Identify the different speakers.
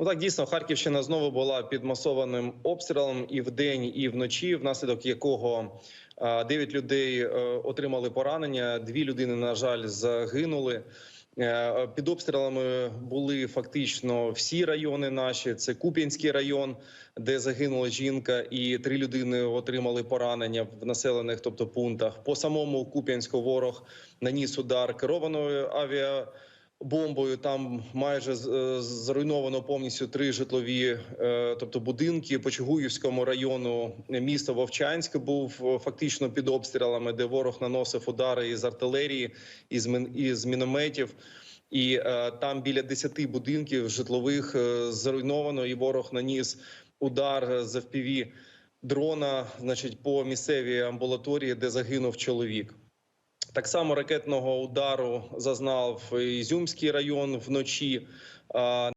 Speaker 1: Ну так дійсно Харківщина знову була під масованим обстрілом і вдень, і вночі, внаслідок якого е, 9 людей е, отримали поранення. Дві людини, на жаль, загинули. Е, Під обстрілами були фактично всі райони наші. Це Куп'янський район, де загинула жінка, і три людини отримали поранення в населених, тобто пунктах. По самому Куп'янську ворог наніс удар керованою авіа. Бомбою там майже е, зруйновано повністю три житлові, е, тобто будинки по Чугуївському району. Місто Вовчанськ був е, фактично під обстрілами, де ворог наносив удари із артилерії, із із мінометів. І там біля 10 будинків житлових зруйновано, і ворог наніс удар з FPV дрона, значить, по місцевій амбулаторії, де загинув чоловік. Так само ракетного удару зазнав Ізюмський район вночі.